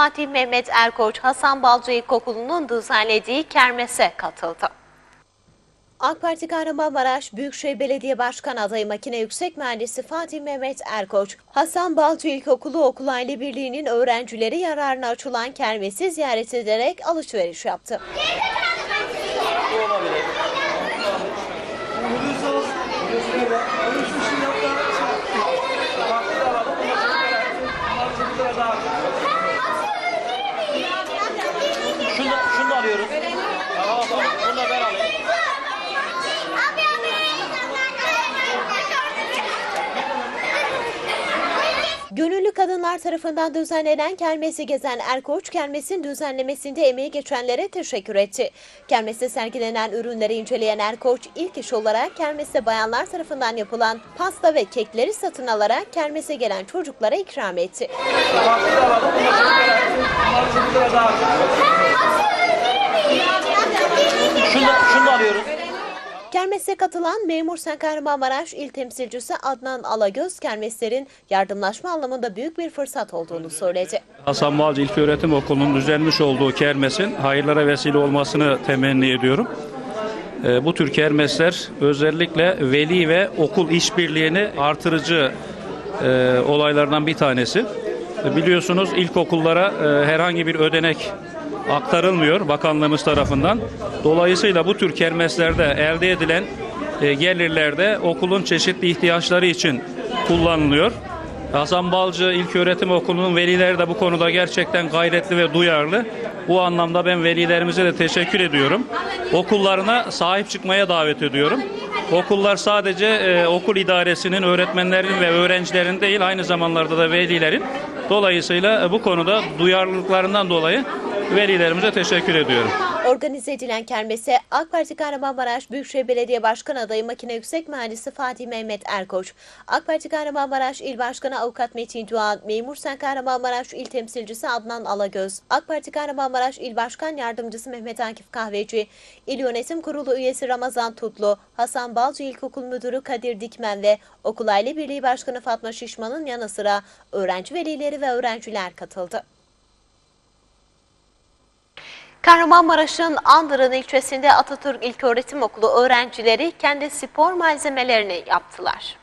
Fatih Mehmet Erkoç Hasan Balcı İlkokulu'nun düzenlediği kermese katıldı. AK Parti Kahramanmaraş Büyükşehir Belediye Başkan adayı makine yüksek mühendisi Fatih Mehmet Erkoç, Hasan Balcı İlkokulu Okul Aile Birliği'nin öğrencileri yararına açılan kermesi ziyaret ederek alışveriş yaptı. Gönüllü kadınlar tarafından düzenlenen kermesi gezen Erkoç, kermesin düzenlemesinde emeği geçenlere teşekkür etti. Kermeste sergilenen ürünleri inceleyen Erkoç, ilk iş olarak kermeste bayanlar tarafından yapılan pasta ve kekleri satın alarak kermese gelen çocuklara ikram etti. Kermese katılan Memur Sen Kahramanmaraş İl Temsilcisi Adnan Alagöz, kermeslerin yardımlaşma anlamında büyük bir fırsat olduğunu söyledi. Hasan Balcı İlköğretim Okulu'nun düzenlemiş olduğu kermesin hayırlara vesile olmasını temenni ediyorum. Ee, Bu tür kermesler özellikle veli ve okul işbirliğini artırıcı e, olaylardan bir tanesi. Biliyorsunuz ilkokullara e, herhangi bir ödenek aktarılmıyor bakanlığımız tarafından. Dolayısıyla bu tür kermeslerde elde edilen e, gelirlerde okulun çeşitli ihtiyaçları için kullanılıyor. Hasan Balcı İlköğretim Okulu'nun velileri de bu konuda gerçekten gayretli ve duyarlı. Bu anlamda ben velilerimize de teşekkür ediyorum. Okullarına sahip çıkmaya davet ediyorum. Okullar sadece e, okul idaresinin, öğretmenlerin ve öğrencilerin değil aynı zamanlarda da velilerin. Dolayısıyla bu konuda duyarlılıklarından dolayı velilerimize teşekkür ediyorum. Organize edilen kermese AK Parti Kahramanmaraş Büyükşehir Belediye Başkan adayı makine yüksek mühendisi Fatih Mehmet Erkoç, AK Parti Kahramanmaraş İl Başkanı Avukat Metin Doğan, Memur Sen Kahramanmaraş İl Temsilcisi Adnan Alagöz, AK Parti Kahramanmaraş İl Başkan Yardımcısı Mehmet Akif Kahveci, İl Yönetim Kurulu üyesi Ramazan Tutlu, Hasan Balcı İlkokul Müdürü Kadir Dikmen ve Okul Aile Birliği Başkanı Fatma Şişman'ın yanı sıra öğrenci velileri ve öğrenciler katıldı. Kahramanmaraş'ın Andırın ilçesinde Atatürk İlköğretim Okulu öğrencileri kendi spor malzemelerini yaptılar.